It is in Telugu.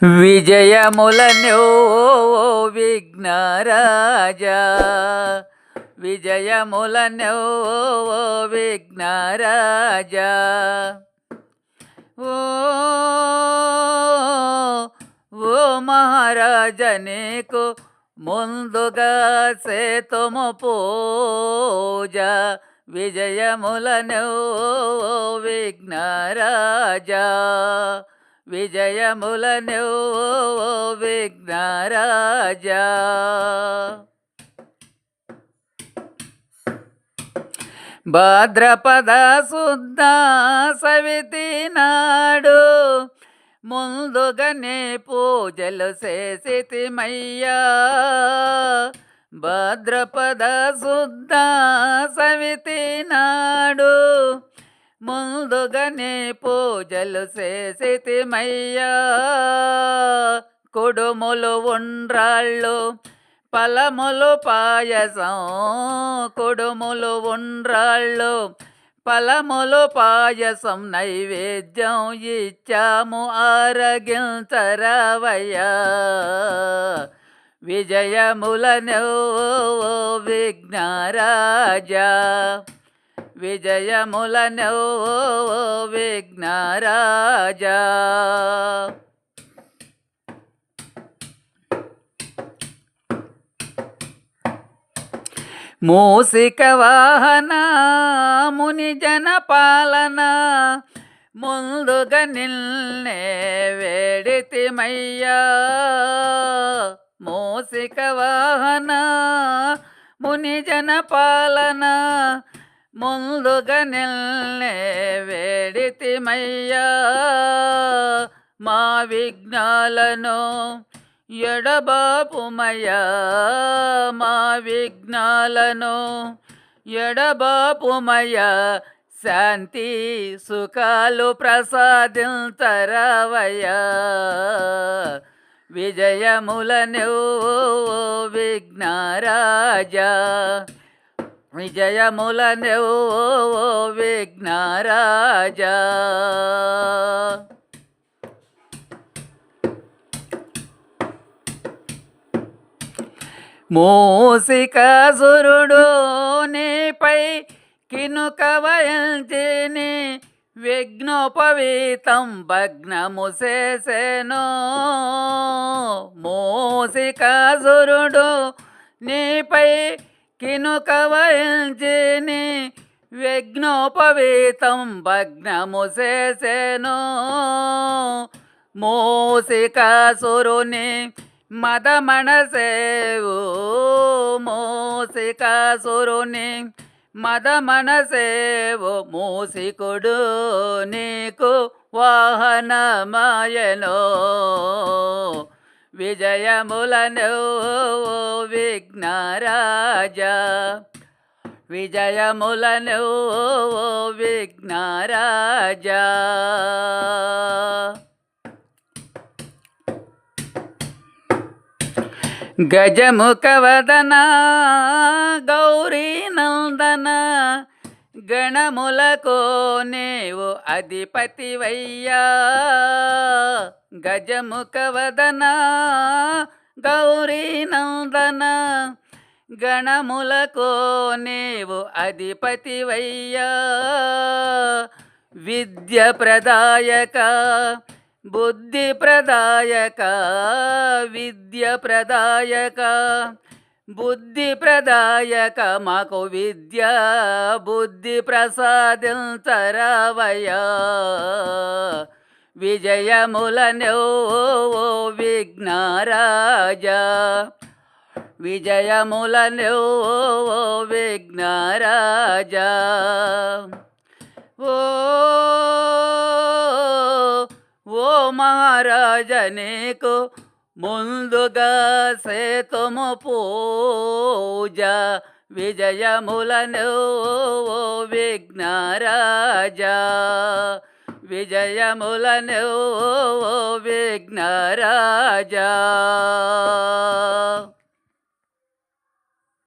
విజయములను విఘ్నరాజా విజయములను విఘ్నరాజా ఓ ఓ మహారాజ నీకు ముందుగా సేతుము పూజ విజయములను విఘ్నరాజా విజయములను విఘ్నరాజా. భాద్రపద శుద్ధ సవితి నాడు ముందుగానే పూజలు చేసితిమయ్యా. భాద్రపద శుద్ధ సవితి నాడు ముందుగానే పూజలు చేసితిమయ్యా. కుడుములు ఉండ్రాళ్ళు పలములు పాయసం. కుడుములు ఉండ్రాళ్ళు పలములు పాయసం నైవేద్యం ఇచ్చాము ఆరగించరవయ్యా విజయములను విఘ్నరాజా. విజయములనో విఘ్నరాజా. మూసిక వాహన ముని జన పాలన ముందుగా నిల్నే వేడితిమయ్యా. మూసిక వాహన ముని జన పాలన ముందుగా నిల్నే వేడితిమయ్యా. మా విఘ్నాలను ఎడబాపుమయ్యా. మా విఘ్నాలను ఎడబాపుమయ్యా. శాంతి సుఖాలు ప్రసాదించరవయ్యా. విజయములనో విఘ్నరాజా. విజయములను విఘ్నరాజా. మూసికాసురుడు నీపై కినుక వయంతిని విఘ్నోపవీతం భగ్నము చేసెను. మూసికాసురుడు నీపై కినుక వయంతిని విఘ్నోపవీతం భగ్నము చేసెను. మోసికాసురుని మదమనసేవు మోసికాసురుని మదమనసేవు మూసికుడు నీకు వాహనమాయనో. విజయములను విఘ్నరాజా. విజయములను విఘ్నరాజా. గజముఖవదన గౌరీ నందన గణములకో నేవు అధిపతివయ్యా. గజముఖవదన గౌరీ నందన గణములకో నీవు అధిపతివయ్యా. విద్య ప్రదాయక బుద్ధి ప్రదాయక విద్య ప్రదాయక బుద్ధి ప్రదాయక మాకు విద్య బుద్ధి ప్రసాదించరవయ్యా. విజయములనో విఘ్నరాజా. విజయములనో విఘ్నరాజా. ఓ ఓ మహారాజ నీకు ముందుగా సేతుము పూజ. విజయములను విఘ్నరాజా. విజయములను విఘ్నరాజా.